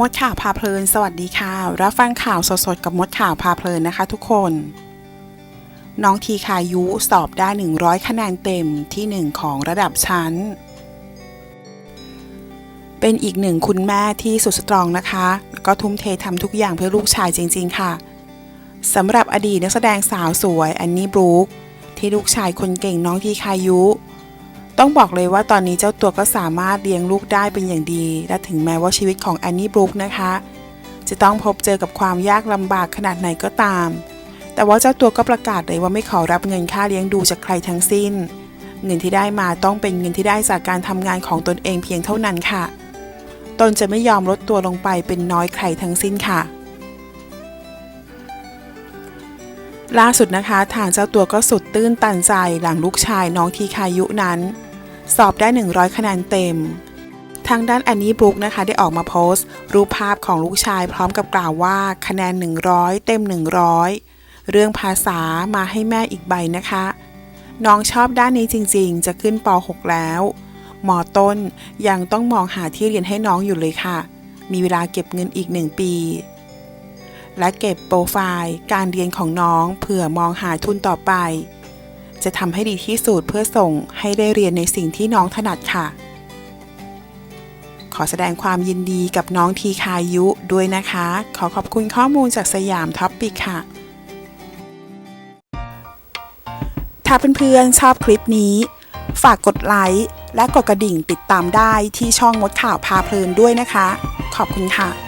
มดข่าวพาเพลิน สวัสดีค่ะ รับฟังข่าวสดๆ กับมดข่าวพาเพลินนะคะทุกคน น้องทีคายุสอบได้ 100 คะแนนเต็มที่ 1 ของระดับชั้น เป็นอีกหนึ่งคุณแม่ที่สุดสตรองนะคะ ก็ทุ่มเททำทุกอย่างเพื่อลูกชายจริงๆค่ะสำหรับอดีตนักแสดงสาวสวยแอนนี่บรูคที่ลูกชายคนเก่งน้องทีคายุ ต้องบอกเลยว่าตอนนี้เจ้าตัวก็สามารถเลี้ยงลูกได้เป็นอย่างดี และถึงแม้ว่าชีวิตของแอนนี่บรูคนะคะ จะต้องพบเจอกับความยากลำบากขนาดไหนก็ตาม แต่ว่าเจ้าตัวก็ประกาศเลยว่าไม่ขอรับเงินค่าเลี้ยงดูจากใครทั้งสิ้น เงินที่ได้มาต้องเป็นเงินที่ได้จากการทำงานของตนเองเพียงเท่านั้นค่ะ ตนจะไม่ยอมลดตัวลงไปเป็นน้อยใครทั้งสิ้นค่ะล่าสุดนะคะ ทางเจ้าตัวก็สุดตื้นตันใจหลังลูกชายน้องทีคายุนั้น สอบได้ 100 คะแนนเต็ม ทางด้านแอนนี่บรูคนะคะ ได้ออกมาโพสต์ รูปภาพของลูกชายพร้อมกับกล่าวว่าคะแนน 100 เต็ม 100 เรื่องภาษามาให้แม่อีกใบนะคะ น้องชอบด้านนี้จริงๆ จะขึ้นป .6 แล้ว หมอต้นยังต้องมองหาที่เรียนให้น้องอยู่เลยค่ะ มีเวลาเก็บเงินอีก1ปี และเก็บโปรไฟล์ การเรียนของน้องเผื่อมองหาทุนต่อไป จะทำให้ดีที่สุดเพื่อส่งให้ได้เรียนในสิ่งที่น้องถนัดค่ะ ขอแสดงความยินดีกับน้องทีคายุด้วยนะคะ ขอขอบคุณข้อมูลจากสยามท็อปปิกค่ะ ถ้าเพื่อนๆชอบคลิปนี้ ฝากกดไลค์และกดกระดิ่งติดตามได้ที่ช่องมดข่าวพาเพลินด้วยนะคะ ขอบคุณค่ะ